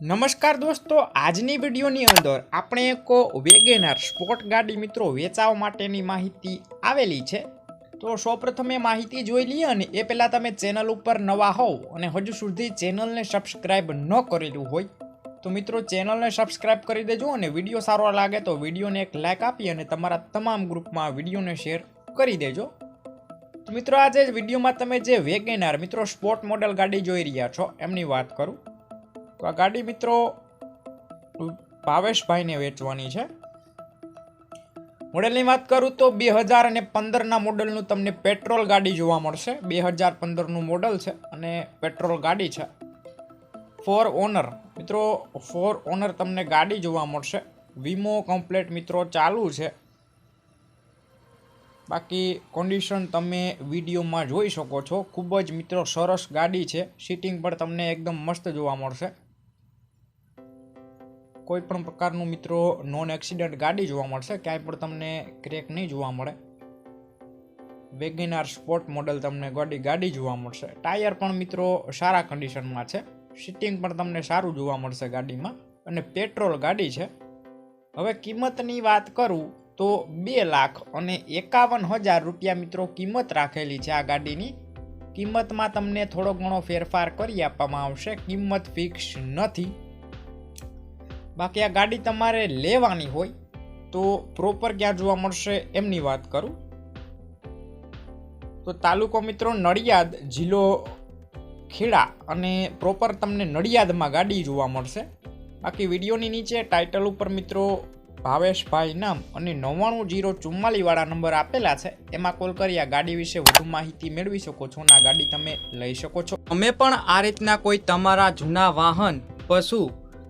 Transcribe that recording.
નમસ્કાર દોસ્તો, આજની વિડીયોની અંદર આપણે એક વેગેનાર સ્પોર્ટ ગાડી મિત્રો વેચાવા માટેની માહિતી આવેલી છે. તો સૌપ્રથમ એ માહિતી જોઈ લઈએ અને એ પહેલાં તમે ચેનલ ઉપર નવા હોવ અને હજુ સુધી ચેનલને સબસ્ક્રાઈબ ન કરેલું હોય, તો મિત્રો ચેનલને સબસ્ક્રાઈબ કરી દેજો અને વીડિયો સારો લાગે તો વિડીયોને એક લાઇક આપી અને તમારા તમામ ગ્રુપમાં વિડીયોને શેર કરી દેજો. તો મિત્રો આજે વિડીયોમાં તમે જે વેગેનાર મિત્રો સ્પોર્ટ મોડલ ગાડી જોઈ રહ્યા છો, એમની વાત કરું. તો આ ગાડી મિત્રો ભાવેશભાઈને વેચવાની છે. મોડેલની વાત કરું તો બે હજાર અને પંદરના મોડલનું તમને પેટ્રોલ ગાડી જોવા મળશે. બે હજાર પંદરનું મોડલ છે અને પેટ્રોલ ગાડી છે. Four owner. મિત્રો, ફોર ઓનર તમને ગાડી જોવા મળશે. વીમો કમ્પ્લેટ મિત્રો ચાલુ છે. બાકી કોન્ડિશન તમે વિડીયોમાં જોઈ શકો છો. ખૂબ જ મિત્રો સરસ ગાડી છે. સીટિંગ પણ તમને એકદમ મસ્ત જોવા મળશે. કોઈ પણ પ્રકારનું મિત્રો નોન એક્સિડન્ટ ગાડી જોવા મળશે, ક્યાંય પણ તમને ક્રેક નહીં જોવા મળે. વેગેનાર સ્પોર્ટ મોડલ તમને ગાડી ગાડી જોવા મળશે. ટાયર પણ મિત્રો સારા કન્ડિશનમાં છે. સિટિંગ પણ તમને સારું જોવા મળશે ગાડીમાં. અને પેટ્રોલ ગાડી છે. હવે કિંમતની વાત કરું તો બે લાખ અને એકાવન હજાર રૂપિયા મિત્રો કિંમત રાખેલી છે આ ગાડીની. કિંમતમાં તમને થોડો ઘણો ફેરફાર કરી આપવામાં આવશે. કિંમત ફિક્સ નથી. બાકી આ ગાડી તમારે લેવાની હોય તો પ્રોપર ક્યાં જોવા મળશે એમની વાત કરું. તો તાલુકો મિત્રો નડિયાદ, જિલ્લો ખેડા અને પ્રોપર તમને નડિયાદમાં ગાડી જોવા મળશે. બાકી વિડીયોની નીચે ટાઇટલ ઉપર મિત્રો ભાવેશભાઈ નામ અને નવ્વાણું જીરો ચુમ્માલીવાળા નંબર આપેલા છે. એમાં કોલ કરી આ ગાડી વિશે વધુ માહિતી મેળવી શકો છો અને આ ગાડી તમે લઈ શકો છો. તમે પણ આ રીતના કોઈ તમારા જૂના વાહન, પશુ